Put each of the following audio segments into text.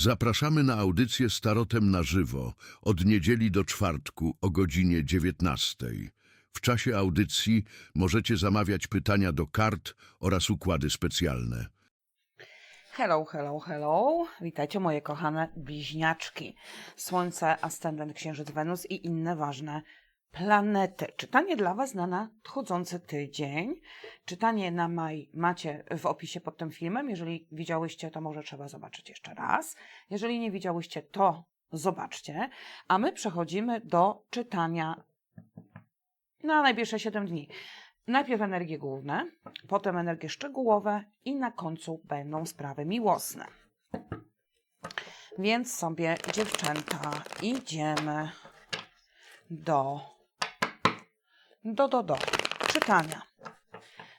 Zapraszamy na audycję z Tarotem na żywo od niedzieli do czwartku o godzinie 19. W czasie audycji możecie zamawiać pytania do kart oraz układy specjalne. Hello, hello, hello. Witajcie moje kochane bliźniaczki. Słońce, ascendent, księżyc, Wenus i inne ważne planety. Czytanie dla Was na nadchodzący tydzień. Czytanie na maj macie w opisie pod tym filmem. Jeżeli widziałyście, to może trzeba zobaczyć jeszcze raz. Jeżeli nie widziałyście, to zobaczcie. A my przechodzimy do czytania na najbliższe 7 dni. Najpierw energie główne, potem energie szczegółowe i na końcu będą sprawy miłosne. Więc sobie dziewczęta idziemy do do do do czytania.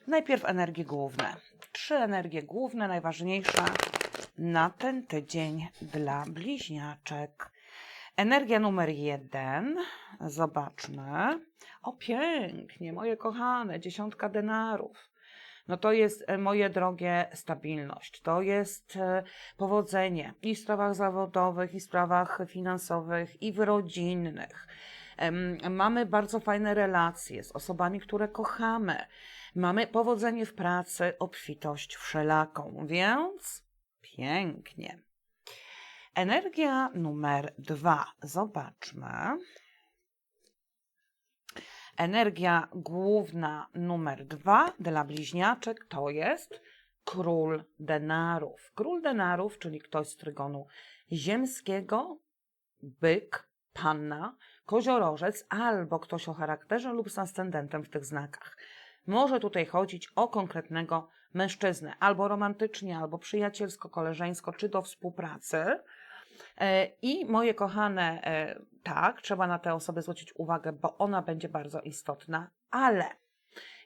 Najpierw energie główne. Trzy energie główne, najważniejsze na ten tydzień dla bliźniaczek. Energia numer jeden. Zobaczmy. O, pięknie, moje kochane, dziesiątka denarów. No to jest, e, moje drogie, stabilność. To jest e, powodzenie i w sprawach zawodowych, i w sprawach finansowych, i w rodzinnych. Mamy bardzo fajne relacje z osobami, które kochamy. Mamy powodzenie w pracy, obfitość wszelaką, więc pięknie. Energia numer dwa. Zobaczmy. Energia główna numer dwa dla bliźniaczek to jest król denarów. Król denarów, czyli ktoś z trygonu ziemskiego, byk, panna, koziorożec albo ktoś o charakterze lub z ascendentem w tych znakach. Może tutaj chodzić o konkretnego mężczyznę, albo romantycznie, albo przyjacielsko, koleżeńsko, czy do współpracy. E, I moje kochane, e, tak, trzeba na tę osobę zwrócić uwagę, bo ona będzie bardzo istotna, ale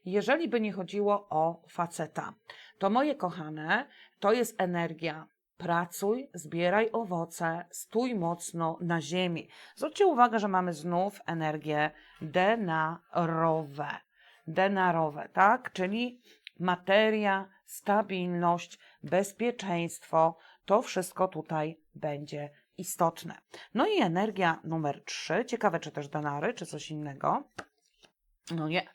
jeżeli by nie chodziło o faceta, to moje kochane, to jest energia. Pracuj, zbieraj owoce, stój mocno na ziemi. Zwróćcie uwagę, że mamy znów energię denarowe. Denarowe, tak? Czyli materia, stabilność, bezpieczeństwo, to wszystko tutaj będzie istotne. No i energia numer trzy. Ciekawe, czy też denary, czy coś innego. No nie.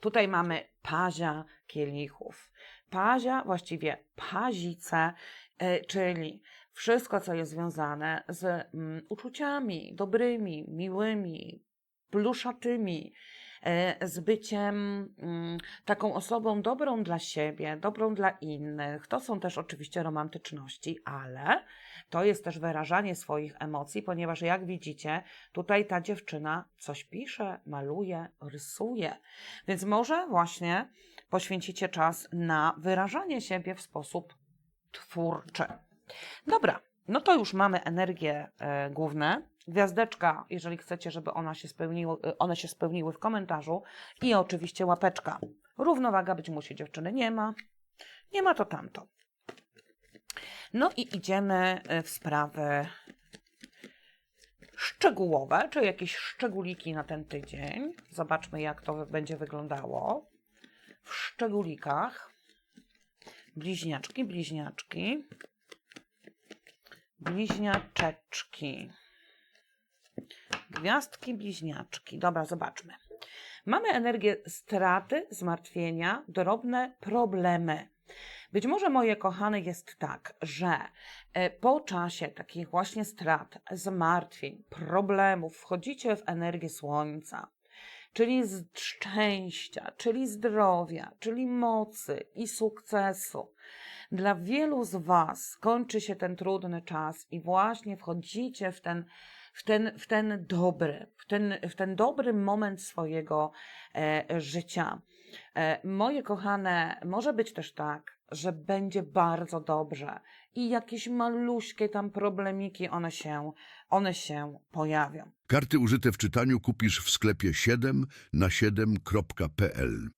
Tutaj mamy pazia kielichów. Pazia, właściwie pazice, czyli wszystko, co jest związane z mm, uczuciami dobrymi, miłymi, pluszatymi, e, z byciem mm, taką osobą dobrą dla siebie, dobrą dla innych. To są też oczywiście romantyczności, ale to jest też wyrażanie swoich emocji, ponieważ jak widzicie, tutaj ta dziewczyna coś pisze, maluje, rysuje. Więc może właśnie poświęcicie czas na wyrażanie siebie w sposób twórczy. Dobra, no to już mamy energie e, główne. Gwiazdeczka, jeżeli chcecie, żeby ona się spełniło, e, one się spełniły w komentarzu. I oczywiście łapeczka. Równowaga być musi, dziewczyny. Nie ma. Nie ma to tamto. No i idziemy e, w sprawy szczegółowe, czy jakieś szczególiki na ten tydzień. Zobaczmy, jak to będzie wyglądało. W szczególikach. Bliźniaczki, bliźniaczki. Bliźniaczeczki. Gwiazdki, bliźniaczki. Dobra, zobaczmy. Mamy energię straty, zmartwienia, drobne problemy. Być może, moje kochane, jest tak, że e, po czasie takich właśnie strat, zmartwień, problemów wchodzicie w energię słońca, czyli z szczęścia, czyli zdrowia, czyli mocy i sukcesu. Dla wielu z Was kończy się ten trudny czas i właśnie wchodzicie w ten, w ten, w ten dobry, w ten, w ten dobry moment swojego e, życia. E, moje kochane, może być też tak, że będzie bardzo dobrze i jakieś maluśkie tam problemiki, one się, one się pojawią. Karty użyte w czytaniu kupisz w sklepie 7 na 7.pl.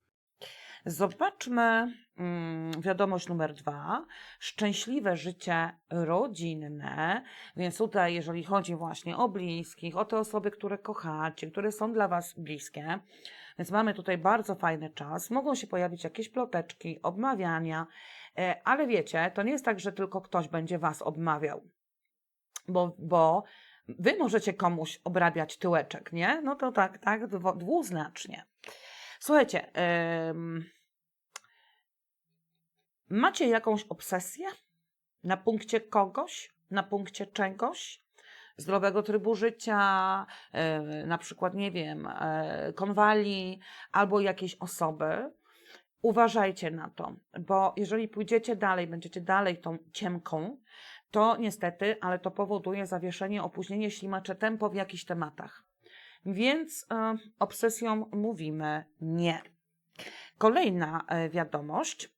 Zobaczmy mm, wiadomość numer dwa. Szczęśliwe życie rodzinne. Więc tutaj, jeżeli chodzi właśnie o bliskich, o te osoby, które kochacie, które są dla Was bliskie, więc mamy tutaj bardzo fajny czas. Mogą się pojawić jakieś ploteczki, obmawiania, e, ale wiecie, to nie jest tak, że tylko ktoś będzie Was obmawiał. bo, bo wy możecie komuś obrabiać tyłeczek, nie? No to tak, tak, dwu- dwuznacznie. Słuchajcie, macie jakąś obsesję na punkcie kogoś, na punkcie czegoś? Zdrowego trybu życia, na przykład, nie wiem, e, konwali albo jakiejś osoby. Uważajcie na to, bo jeżeli pójdziecie dalej, będziecie dalej tą ciemką, to niestety, ale to powoduje zawieszenie, opóźnienie, ślimacze tempo w jakichś tematach. Więc e, obsesją mówimy nie. Kolejna e, wiadomość.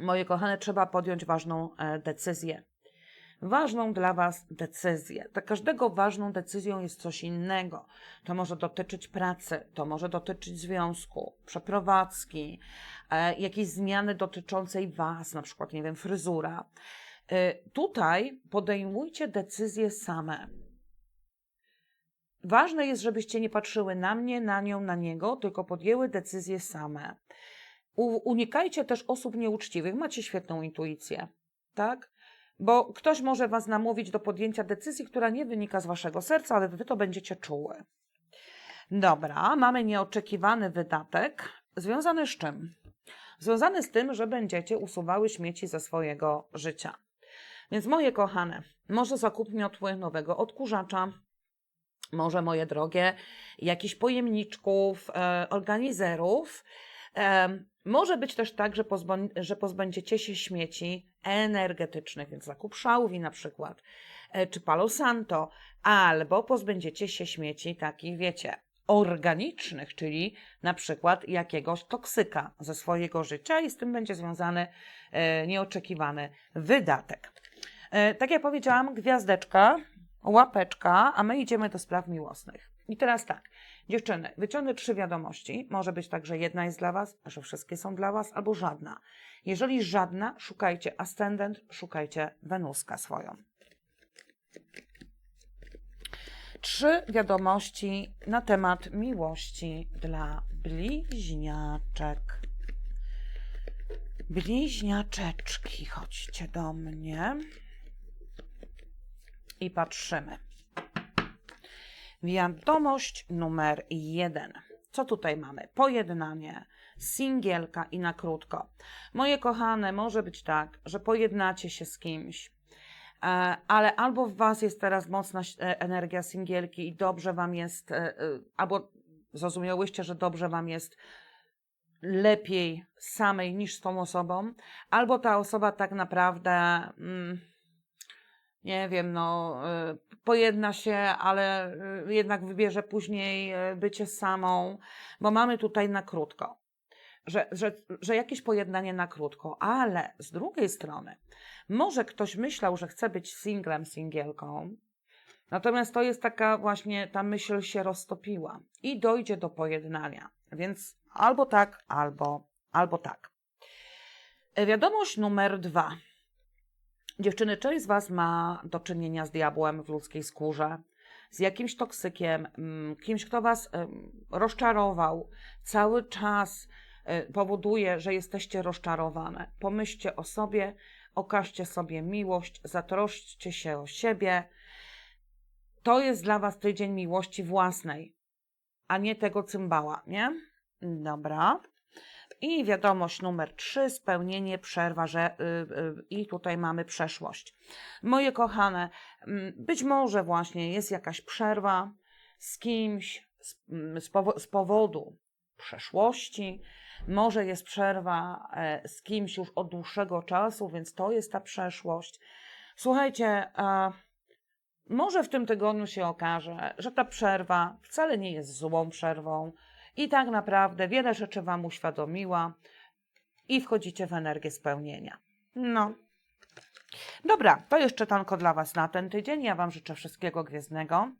Moje kochane, trzeba podjąć ważną e, decyzję. Ważną dla Was decyzję. Dla każdego ważną decyzją jest coś innego. To może dotyczyć pracy, to może dotyczyć związku, przeprowadzki, jakiejś zmiany dotyczącej Was, na przykład, nie wiem, fryzura. Tutaj podejmujcie decyzje same. Ważne jest, żebyście nie patrzyły na mnie, na nią, na niego, tylko podjęły decyzje same. Unikajcie też osób nieuczciwych. Macie świetną intuicję, tak? Bo ktoś może was namówić do podjęcia decyzji, która nie wynika z waszego serca, ale wy to będziecie czuły. Dobra, mamy nieoczekiwany wydatek. Związany z czym? Związany z tym, że będziecie usuwały śmieci ze swojego życia. Więc moje kochane, może zakup miotły nowego odkurzacza, może moje drogie, jakichś pojemniczków, e, organizerów. E, może być też tak, że, pozbą- że pozbędziecie się śmieci energetycznych, więc zakup szałwi na przykład, e, czy Palo Santo, albo pozbędziecie się śmieci takich, wiecie, organicznych, czyli na przykład jakiegoś toksyka ze swojego życia i z tym będzie związany nieoczekiwany wydatek. Tak jak powiedziałam, gwiazdeczka, łapeczka, a my idziemy do spraw miłosnych. I teraz tak, dziewczyny, wyciągnę trzy wiadomości. Może być tak, że jedna jest dla Was, że wszystkie są dla Was, albo żadna. Jeżeli żadna, szukajcie ascendent, szukajcie Wenuska swoją. Trzy wiadomości na temat miłości dla bliźniaczek. Bliźniaczeczki, chodźcie do mnie i patrzymy. Wiadomość numer jeden. Co tutaj mamy? Pojednanie, singielka i na krótko. Moje kochane, może być tak, że pojednacie się z kimś, e, ale albo w Was jest teraz mocna e, energia singielki i dobrze Wam jest, e, albo zrozumiałyście, że dobrze Wam jest lepiej samej niż z tą osobą, albo ta osoba tak naprawdę. Mm, nie wiem, no, y, pojedna się, ale y, jednak wybierze później y, bycie samą, bo mamy tutaj na krótko. Że, że, że jakieś pojednanie na krótko, ale z drugiej strony, może ktoś myślał, że chce być singlem, singielką, natomiast to jest taka właśnie, ta myśl się roztopiła i dojdzie do pojednania. Więc albo tak, albo, albo tak. Wiadomość numer dwa. Dziewczyny, część z Was ma do czynienia z diabłem w ludzkiej skórze, z jakimś toksykiem, mm, kimś, kto Was rozczarował, cały czas e, powoduje, że jesteście rozczarowane. Pomyślcie o sobie, okażcie sobie miłość, zatroszczcie się o siebie. To jest dla Was tydzień miłości własnej, a nie tego cymbała, nie? Dobra. I wiadomość numer trzy, spełnienie, przerwa, że, y, y, i tutaj mamy przeszłość. Moje kochane, mm, być może właśnie jest jakaś przerwa z kimś z, mm, powo- z powodu przeszłości, może jest przerwa e, z kimś już od dłuższego czasu, więc to jest ta przeszłość. Słuchajcie, może w tym tygodniu się okaże, że ta przerwa wcale nie jest złą przerwą i tak naprawdę wiele rzeczy Wam uświadomiła i wchodzicie w energię spełnienia. No. Dobra, to jeszcze tanko dla Was na ten tydzień. Ja Wam życzę wszystkiego gwiezdnego.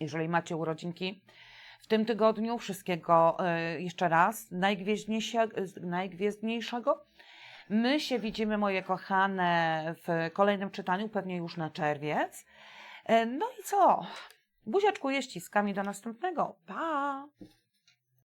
Jeżeli macie urodzinki w tym tygodniu, wszystkiego e, jeszcze raz najgwiezdniejsze, najgwiezdniejszego. My się widzimy, moje kochane, w kolejnym czytaniu, pewnie już na czerwiec. E, No i co? Buziaczku, ściskami do następnego. Pa!